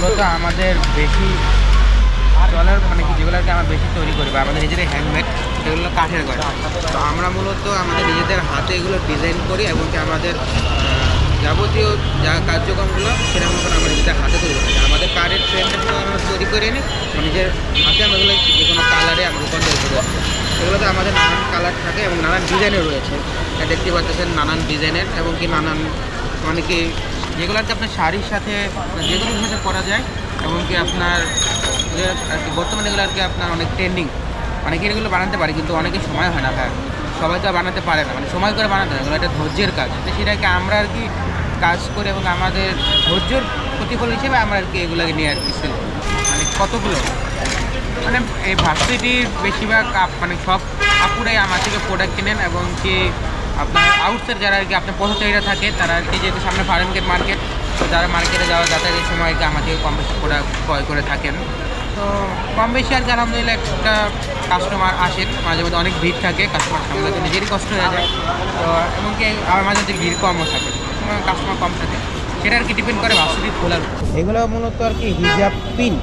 মূলত আমাদের বেশি চলার মানে কি যেগুলো আর আমরা বেশি তৈরি করি বা আমাদের নিজেদের হ্যান্ডমেড সেগুলো কাঠের গয়না তো আমরা মূলত আমাদের নিজেদের হাতে এগুলো ডিজাইন করি এবং কি আমাদের যাবতীয় যা কার্যক্রমগুলো সেটা মতন আমরা নিজেদের হাতে তৈরি করি। আমাদের কার্ডের ট্রেন্ডটা আমরা তৈরি করে নিই নিজের হাতে আমরা এগুলো যে কোনো কালারে আমরা রূপান্তর করে। দিই এগুলোতে আমাদের নানান কালার থাকে এবং নানান ডিজাইনের রয়েছে। দেখতে পাচ্ছেন নানান ডিজাইনের এবং কি নানান মানে কি যেগুলো আর কি আপনার শাড়ির সাথে যে কোনো সাথে পরা যায় এবং কি আপনার বর্তমানে এগুলো আর কি আপনার অনেক ট্রেন্ডিং অনেকে এগুলো বানাতে পারে, কিন্তু অনেকে সময় হয় না, ভাই। সবাই তো বানাতে পারে না মানে সময় করে বানাতে হয় একটা ধৈর্যের কাজ। তো সেটাকে আমরা আর কি কাজ করে এবং আমাদের ধৈর্যর প্রতিফল হিসেবে আমরা আর কি এগুলোকে নিয়ে আর কি করি। মানে কতগুলো? মানে এই ভার্সিটির বেশিরভাগ মানে সব আপুরাই আমার থেকে প্রোডাক্ট কেনেন এবং কি আপনার আউটসাইড যারা আর কি আপনার পথচারীরা থাকে, তারা আর কি যেহেতু সামনে ফার্মগেট মার্কেট তো যারা মার্কেটে যাওয়া, যাতায়াতের সময় আর কি আমার থেকে কম বেশি প্রোডাক্ট ক্রয় করে থাকেন। তো কম বেশি আর কি আলহামদুলিল্লাহ একটা কাস্টমার আসেন, মাঝে মধ্যে অনেক ভিড় থাকে কাস্টমার সামলাতে নিজেরই কষ্ট হয়ে যায়। তো এমনকি আমার মাঝে মধ্যে ভিড় কমও থাকে কাস্টমার কম থাকে। সেটা আর কি ডিপেন্ড করে ভার্সিটি খোলার এগুলো মূলত আর কি হিজাব পিন,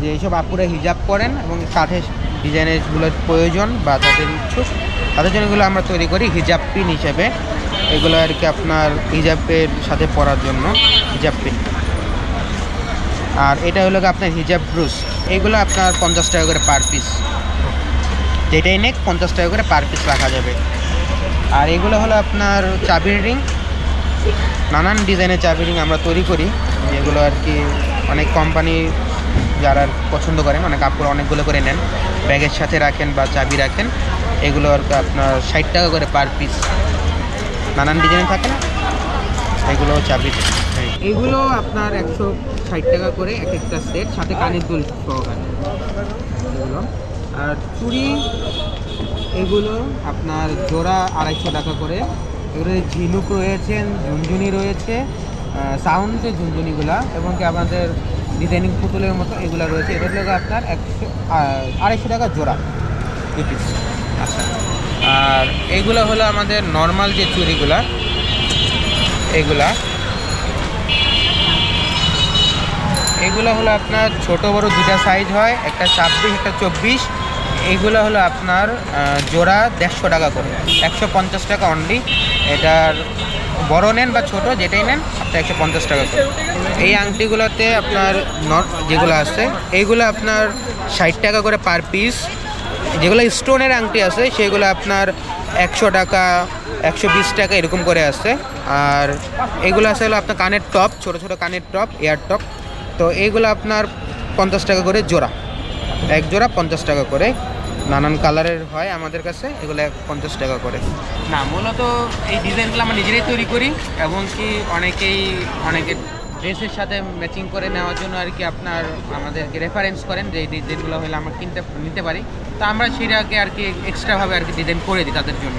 যে এইসব আপুরা হিজাব করেন এবং কাঠের ডিজাইনেরগুলোর প্রয়োজন বা তাদের ইচ্ছুক তাদের জন্য এগুলো আমরা তৈরি করি হিজাব পিন হিসেবে। এগুলো আর কি আপনার হিজাবের সাথে পরার জন্য, হিজাব পিন। আর এটা হলো আপনার হিজাব ব্রুস এগুলো আপনার পঞ্চাশ টাকা করে পার পিস। যেটাই নেক, পঞ্চাশ টাকা করে পার পিস রাখা যাবে। আর এগুলো হলো আপনার চাবির রিং। নানান ডিজাইনের চাবি রিং আমরা তৈরি করি। যেগুলো আর কি অনেক কোম্পানি যারা পছন্দ করেন মানে কাপড় অনেকগুলো করে নেন, ব্যাগের সাথে রাখেন বা চাবি রাখেন এগুলো আর আপনার ষাট টাকা করে পার পিস নানান ডিজাইন থাকে না? এগুলো চাবি। এগুলো আপনার একশো ষাট টাকা করে এক একটা সেট সাথে কানের দুল এগুলো। আর চুড়ি, এগুলো আপনার জোড়া আড়াইশো টাকা করে। এগুলো ঝিনুক রয়েছে, ঝুনঝুনি রয়েছে সাউন্ড যে ঝুনঝুনিগুলা, এবং কি আমাদের ডিজাইনিং পুতুলের মতো এগুলো রয়েছে। এদের লোক আপনার একশো আড়াইশো টাকা জোড়া পিস আচ্ছা। আর এইগুলো হলো আমাদের নর্মাল যে চুড়িগুলা এগুলা এগুলো হলো আপনার ছোট, বড় দুটা সাইজ হয়, একটা ছাব্বিশ, একটা চব্বিশ। এইগুলো হলো আপনার জোড়া দেড়শো টাকা করে। একশো পঞ্চাশ টাকা অনলি এটার বড় নেন বা ছোট, যেটাই নেন আপনার একশো পঞ্চাশ টাকা করে। এই আংটিগুলোতে আপনার নট যেগুলো আছে, এইগুলো আপনার ষাট টাকা করে পার পিস। যেগুলো স্টোনের আংটি আছে, সেগুলো আপনার একশো টাকা, একশো বিশ টাকা এরকম করে আছে। আর এগুলো আছে হলো আপনার কানের টপ, ছোট ছোট কানের টপ, এয়ার টপ। তো এইগুলো আপনার পঞ্চাশ টাকা করে জোড়া। এক জোড়া পঞ্চাশ টাকা করে। নানান কালারের হয় আমাদের কাছে, এগুলো পঞ্চাশ টাকা করে। না, মূলত এই ডিজাইনগুলো আমরা নিজেরাই তৈরি করি এবং কি অনেকেই অনেকে ড্রেসের সাথে ম্যাচিং করে নেওয়ার জন্য আর কি আপনার আমাদেরকে রেফারেন্স করেন যে ডিজাইনগুলো হলে আমরা কিনতে, নিতে পারি। তো আমরা সেটাকে আর কি এক্সট্রাভাবে আর কি ডিজাইন করে দিই তাদের জন্য।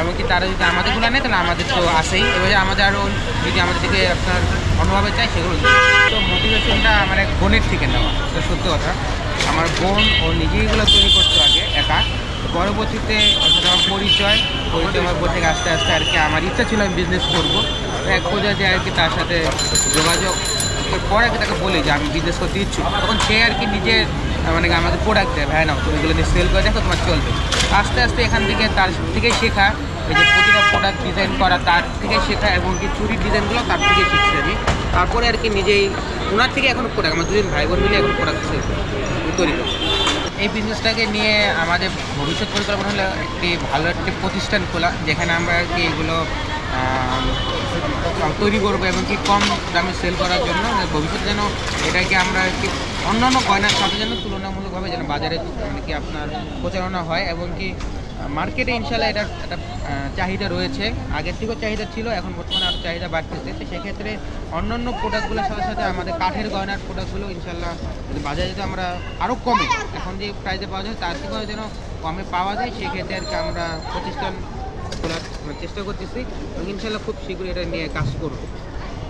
এমনকি তারা যদি আমাদেরগুলো নেয়, তাহলে আমাদের তো আসেই এবারে আমাদের আরও যদি আমাদের থেকে আপনার অন্যভাবে চাই সেগুলো তো মোটিভেশনটা আমার এক বোনের থেকে নেওয়া সত্যি কথা। আমার বোন ও নিজেই এগুলো তৈরি করতো আগে একা। পরবর্তীতে সাথে আমার পরিচয় পরিচয় হওয়ার পর থেকে আস্তে আস্তে আর কি আমার ইচ্ছা ছিল আমি বিজনেস করব। এক পর্যায়ে আর কি তার সাথে যোগাযোগ পর আর তাকে বলি যে আমি বিজনেস করতে ইচ্ছুক। তখন সে আর কি নিজে আহ, মানে আমাদের প্রোডাক্ট দেয় ভাই নাও তুমি এগুলো নিয়ে সেল করে দেখো তোমার চলবে। আস্তে আস্তে এখান থেকে তার থেকেই শেখা এই যে প্রতিটা প্রোডাক্ট ডিজাইন করা তার থেকে শেখা এবং কি চুরির ডিজাইনগুলো তার থেকে শিখছি আমি। তারপরে আর কি নিজেই ওনার থেকে এখন প্রোডাক্ট আমার দুজন ভাই বোন মিলে এখন প্রোডাক্ট তৈরি এই বিজনেসটাকে নিয়ে আমাদের ভবিষ্যৎ পরিকল্পনা হলো একটি ভালো একটি প্রতিষ্ঠান খোলা, যেখানে আমরা আর কি এগুলো তৈরি করব এবং কি কম দামে সেল করার জন্য ভবিষ্যতে যেন এটাকে আমরা কি অন্যান্য গয়নার সাথে যেন তুলনামূলকভাবে যেন বাজারে মানে কি আপনার প্রচারণা হয় এবং কি মার্কেটে ইনশাল্লাহ এটার একটা চাহিদা রয়েছে। আগের থেকেও চাহিদা ছিল, এখন বর্তমানে আরও চাহিদা বাড়তেছে। তো সেক্ষেত্রে অন্যান্য প্রোডাক্টগুলোর সাথে সাথে আমাদের কাঠের গয়নার প্রোডাক্টগুলো ইনশাল্লাহ বাজারে যদি আমরা আরও কমে। এখন যে প্রাইসে পাওয়া যায়, তার থেকেও যেন কমে পাওয়া যায়, সেক্ষেত্রে আর কি আমরা প্রতিষ্ঠান খোলার চেষ্টা করতেছি এবং ইনশাল্লাহ খুব শীঘ্রই এটা নিয়ে কাজ করব।